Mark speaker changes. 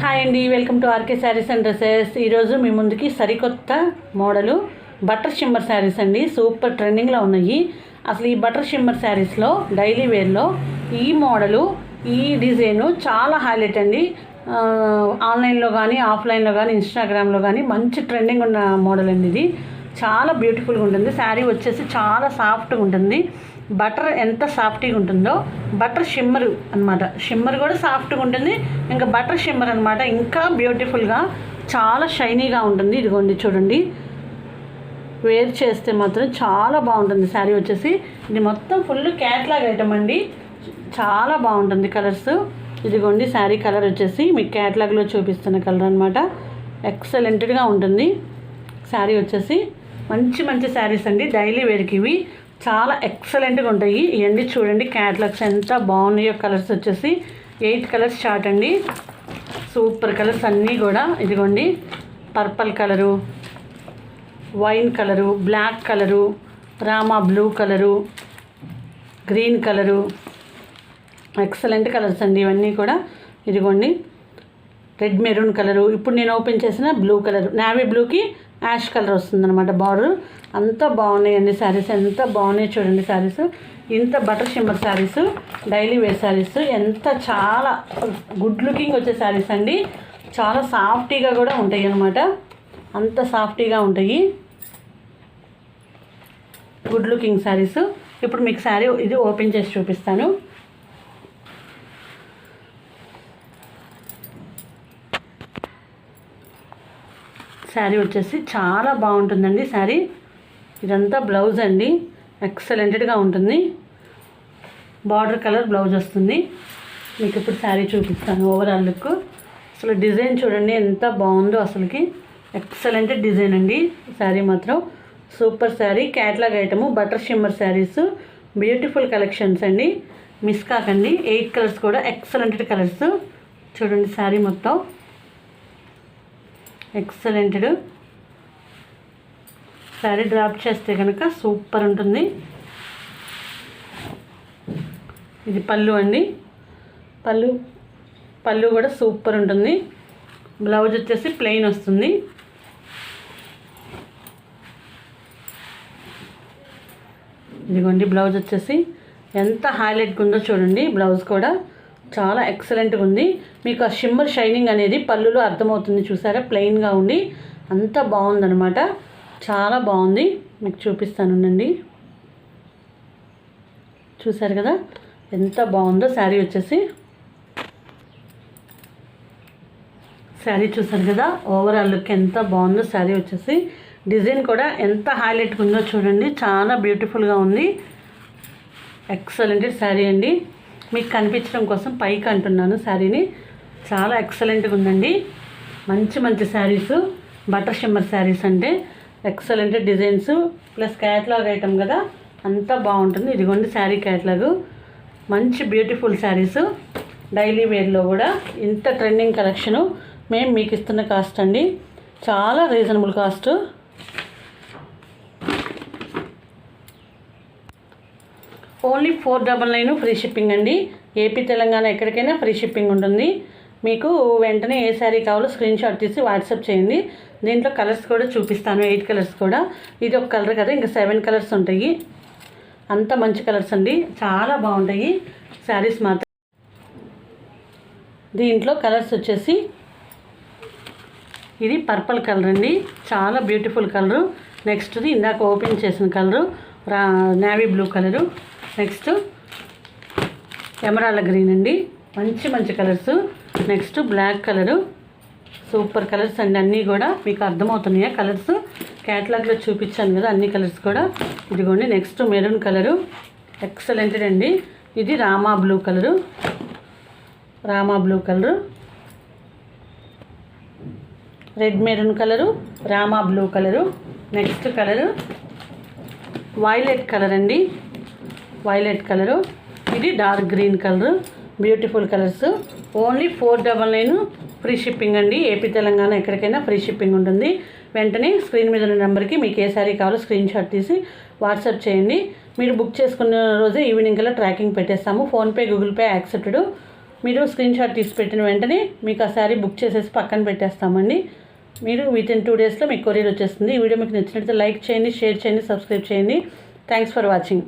Speaker 1: Hi అండి welcome to RK sarees and dresses. ఈరోజు మీ ముందుకి సరికొత్త మోడలు బటర్ షిమ్మర్ శారీస్ అండి. సూపర్ ట్రెండింగ్లో ఉన్నాయి. అసలు ఈ బటర్ షిమ్మర్ శారీస్లో డైలీ వేర్లో ఈ మోడలు ఈ డిజైను చాలా హైలైట్ అండి. ఆన్లైన్లో కానీ ఆఫ్లైన్లో కానీ ఇన్స్టాగ్రామ్లో కానీ మంచి ట్రెండింగ్ ఉన్న మోడల్ అండి ఇది. చాలా బ్యూటిఫుల్గా ఉంటుంది. శారీ వచ్చేసి చాలా సాఫ్ట్గా ఉంటుంది. బటర్ ఎంత సాఫ్ట్గా ఉంటుందో బటర్ షిమ్మర్ అన్నమాట. షిమ్మర్ కూడా సాఫ్ట్గా ఉంటుంది. ఇంకా బటర్ షిమ్మర్ అనమాట ఇంకా బ్యూటిఫుల్గా చాలా షైనీగా ఉంటుంది. ఇదిగోండి చూడండి. వేర్ చేస్తే మాత్రం చాలా బాగుంటుంది శారీ వచ్చేసి. ఇది మొత్తం ఫుల్ క్యాట్లాగ్ ఐటమ్ అండి. చాలా బాగుంటుంది కలర్స్ ఇదిగోండి శారీ కలర్ వచ్చేసి మీకు క్యాట్లాగ్లో చూపిస్తున్న కలర్ అనమాట ఎక్సలెంట్గా ఉంటుంది. శారీ వచ్చేసి మంచి మంచి శారీస్ అండి. డైలీ వేర్కి ఇవి. చాలా ఎక్సలెంట్గా ఉంటాయి. ఇవన్నీ చూడండి. క్యాట్లాగ్స్ ఎంత బాగున్నాయో కలర్స్ వచ్చేసి. ఎయిట్ కలర్స్ షార్ట్ అండి. సూపర్ కలర్స్ అన్నీ కూడా. ఇదిగోండి. Purple colour wine colour black colour Rama blue colour green colour excellent colours అండి ఇవన్నీ కూడా. ఇదిగోండి. రెడ్ మెరూన్ కలరు ఇప్పుడు నేను ఓపెన్ చేసిన బ్లూ కలర్ నావీ బ్లూకి యాష్ కలర్ వస్తుందన్నమాట బార్డర్. అంతా బాగున్నాయండి శారీస్ ఎంత బాగున్నాయి చూడండి శారీస్. ఇంత butter shimmer sarees daily wear sarees ఎంత చాలా గుడ్ లుకింగ్ వచ్చే శారీస్ అండి. చాలా సాఫ్టీగా కూడా ఉంటాయి అన్నమాట. అంత సాఫ్టీగా ఉంటాయి. Good looking sarees. ఇప్పుడు మీకు శారీ ఇది ఓపెన్ చేసి చూపిస్తాను. శారీ వచ్చేసి చాలా బాగుంటుందండి శారీ. ఇదంతా బ్లౌజ్ అండి. ఎక్సలెంటెడ్గా ఉంటుంది. బార్డర్ కలర్ బ్లౌజ్ వస్తుంది. మీకు ఇప్పుడు శారీ చూపిస్తాను ఓవరాల్ లుక్ అసలు డిజైన్ చూడండి ఎంత బాగుందో అసలుకి. ఎక్సలెంట్ డిజైన్ అండి శారీ మాత్రం. Super saree catalogue item butter shimmer sarees beautiful collections అండి. మిస్ కాకండి. ఎయిట్ కలర్స్ కూడా ఎక్సలెంటెడ్ కలర్స్ చూడండి శారీ మొత్తం. ఎక్సలెంటెడ్. శారీ డ్రాప్ చేస్తే కనుక సూపర్ ఉంటుంది. ఇది పళ్ళు అండి. పళ్ళు పళ్ళు కూడా సూపర్ ఉంటుంది. బ్లౌజ్ వచ్చేసి ప్లెయిన్ వస్తుంది. ఇదిగోండి బ్లౌజ్ వచ్చేసి ఎంత హైలైట్గా ఉందో చూడండి. బ్లౌజ్ కూడా చాలా ఎక్సలెంట్గా ఉంది. మీకు ఆ షిమ్మర్ షైనింగ్ అనేది పళ్ళులో అర్థమవుతుంది చూసారా? ప్లెయిన్గా ఉండి అంత బాగుందనమాట చాలా బాగుంది. మీకు చూపిస్తానుండండి చూసారు కదా? ఎంత బాగుందో శారీ వచ్చేసి. శారీ చూసారు కదా? ఓవరాల్ లుక్ ఎంత బాగుందో శారీ వచ్చేసి. డిజైన్ కూడా ఎంత హైలైట్గా ఉందో చూడండి. చాలా బ్యూటిఫుల్గా ఉంది. ఎక్సలెంట్ శారీ అండి. మీకు కనిపించడం కోసం పైకి అంటున్నాను. శారీని చాలా ఎక్సలెంట్గా ఉందండి. మంచి మంచి శారీస్. బటర్ షిమ్మర్ శారీస్ అంటే excellent designs. Plus catalogue item కదా అంతా బాగుంటుంది. ఇదిగోండి శారీ క్యాట్లాగ్. మంచి బ్యూటిఫుల్ శారీస్. డైలీ వేర్లో కూడా ఇంత ట్రెండింగ్ కలెక్షను మేము మీకు ఇస్తున్న కాస్ట్ అండి. చాలా reasonable cost. Only four double nine free shipping అండి. ఏపీ తెలంగాణ ఎక్కడికైనా ఫ్రీ షిప్పింగ్ ఉంటుంది. మీకు వెంటనే ఏ శారీ కావాలో స్క్రీన్ షాట్ తీసి వాట్సాప్ చేయండి. దీంట్లో కలర్స్ కూడా చూపిస్తాను ఎయిట్ కలర్స్ కూడా. ఇది ఒక కలర్ కదా ఇంకా సెవెన్ కలర్స్ ఉంటాయి. అంత మంచి కలర్స్ అండి. చాలా బాగుంటాయి శారీస్ మాత్రం. దీంట్లో కలర్స్ వచ్చేసి ఇది పర్పుల్ కలర్ అండి. చాలా బ్యూటిఫుల్ కలరు. నెక్స్ట్ది ఇందాక ఓపెన్ చేసిన కలరు. రా navy blue colour. Next emerald green అండి. మంచి మంచి colours next black colour super colours అండి. అన్నీ కూడా మీకు అర్థమవుతున్నాయా? కలర్స్ క్యాటలాగ్లో చూపించాను కదా అన్ని కలర్స్ కూడా. ఇదిగోండి నెక్స్ట్ మెరూన్ కలరు ఎక్సలెంట్ అండి. ఇది Rama blue colour Rama blue colour red maroon colour Rama blue colour next colour violet colour అండి. వైలెట్ కలరు ఇది dark green colour beautiful colours. Only four double nine free shipping అండి. AP Telangana ఎక్కడికైనా free shipping ఉంటుంది. వెంటనే screen మీద ఉన్న నెంబర్కి మీకు ఏ సారీ కావాలో స్క్రీన్ షాట్ తీసి వాట్సాప్ చేయండి. మీరు బుక్ చేసుకున్న రోజే ఈవినింగ్ కల్లా tracking పెట్టేస్తాము. PhonePe Google Pay accepted. మీరు స్క్రీన్ షాట్ తీసి పెట్టిన వెంటనే మీకు ఆ శారీ బుక్ చేసేసి పక్కన పెట్టేస్తామండి. మీరు విత్ ఇన్ టూ డేస్లో మీకు కొరియర్ వచ్చేస్తుంది. ఈ వీడియో మీకు నచ్చినట్లయితే లైక్ చేయండి షేర్ చేయండి సబ్స్క్రైబ్ చేయండి. Thanks for watching.